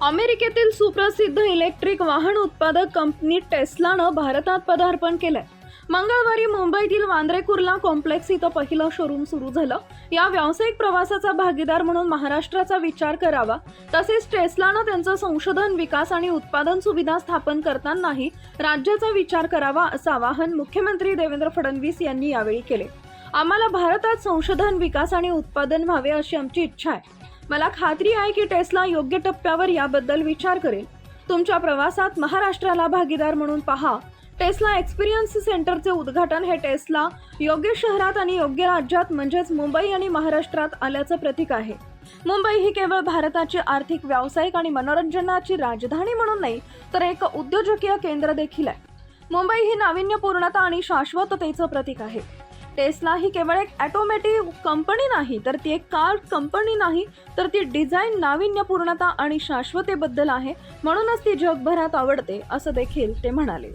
अमेरिकेतील सुप्रसिद्ध इलेक्ट्रिक वाहन उत्पादक कंपनी टेस्लानं भारतात पदार्पण केलंय. मंगळवारी मुंबईतील वांद्रे कुर्ला कॉम्प्लेक्स इथं पहिलं शोरूम सुरू झालं. या व्यावसायिक प्रवासाचा भागीदार म्हणून महाराष्ट्राचा विचार करावा तसेच टेस्लानं त्यांचं संशोधन विकास आणि उत्पादन सुविधा स्थापन करतानाही राज्याचा विचार करावा असं आवाहन मुख्यमंत्री देवेंद्र फडणवीस यांनी यावेळी केले. आम्हाला भारतात संशोधन विकास आणि उत्पादन व्हावे अशी आमची इच्छा आहे. मला खात्री आहे की टेस्ला योग्य टप्प्यावर याबद्दल विचार करेल. तुमच्या प्रवासात महाराष्ट्राला भागीदार म्हणून पहा. टेस्ला एक्सपिरियन्स सेंटरचे उद्घाटन हे टेस्ला योग्य शहरात आणि योग्य राज्यात म्हणजेच मुंबई आणि महाराष्ट्रात आल्याचं प्रतीक आहे. मुंबई ही केवळ भारताची आर्थिक व्यावसायिक आणि मनोरंजनाची राजधानी म्हणून नाही तर एक उद्योजकीय केंद्र देखील आहे. मुंबई ही नाविन्यपूर्णता आणि शाश्वततेचं प्रतीक आहे. टेस्ला ही केवळ एक ॲटोमॅटिक कंपनी नाही तर ती एक कार कंपनी नाही तर ती डिझाईन नाविन्यपूर्णता आणि शाश्वतेबद्दल आहे म्हणूनच ती जगभरात आवडते असं देखील ते म्हणाले.